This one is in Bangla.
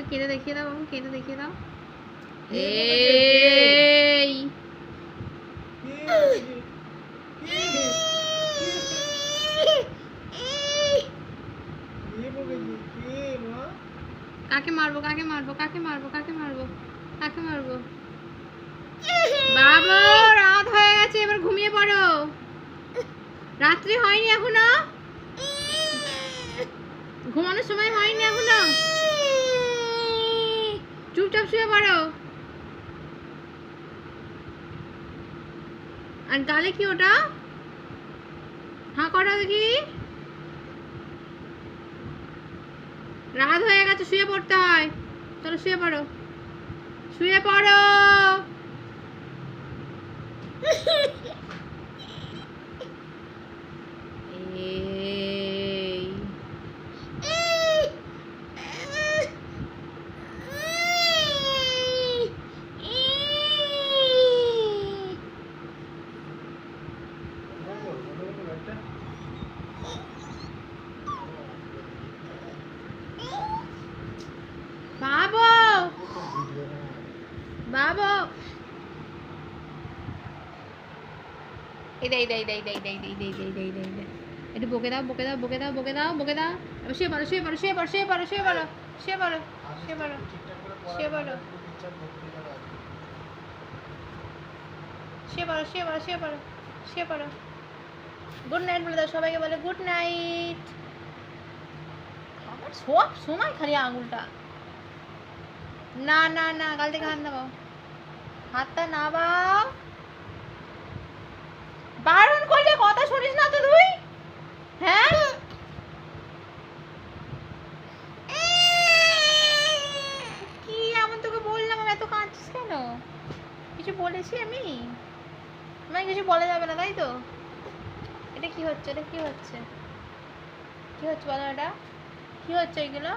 একটু কেঁদে দেখিয়ে দাও বাবু কেঁদে দেখিয়ে দাও। এই। কাকে মারবো কাকে মারবো কাকে মারবো কাকে মারবো কাকে মারবো? বাবু রাত হয়ে গেছে এবার ঘুমিয়ে পড়ো। রাত্রি হয়নি এখনও? ঘুমানোর সময় হয়নি এখনও? চুপচাপ আর গালে কি ওটা? হাঁ করো দেখি। রাত হয়ে গেছে, শুয়ে পড়তে হয়। চলো শুয়ে পড়ো। শুয়ে পড়ো। বাবু এই দে এই দে এই দে এই দে এই দে এই দে এই দে এই দে এই দে এই দে একটু বকে দাও বকে দাও দাও বকে দাও বকে দাও এবার শুয়ে পড়ো শুয়ে পড়ো শুয়ে পড়ো শুয়ে পড়ো শুয়ে পড়ো শুয়ে পড়ো শুয়ে পড়ো গুড নাইট বলে দাও সবাইকে বলে গুড নাইট আমার সব সময় খালি আঙুলটা না না না গাল থেকে হাত নামাও। হাতটা নামাও। বারণ করলে কথা শুনিস না তো তুই? হ্যাঁ? কি এমন তোকে বললাম? আমি এত কাঁদছিস কেন? কিছু বলেছি আমি? আমায় কিছু বলা যাবে না, তাই তো? এটা কি হচ্ছে? এটা কি হচ্ছে? কি হচ্ছে বলো এটা? কি হচ্ছে এগুলো?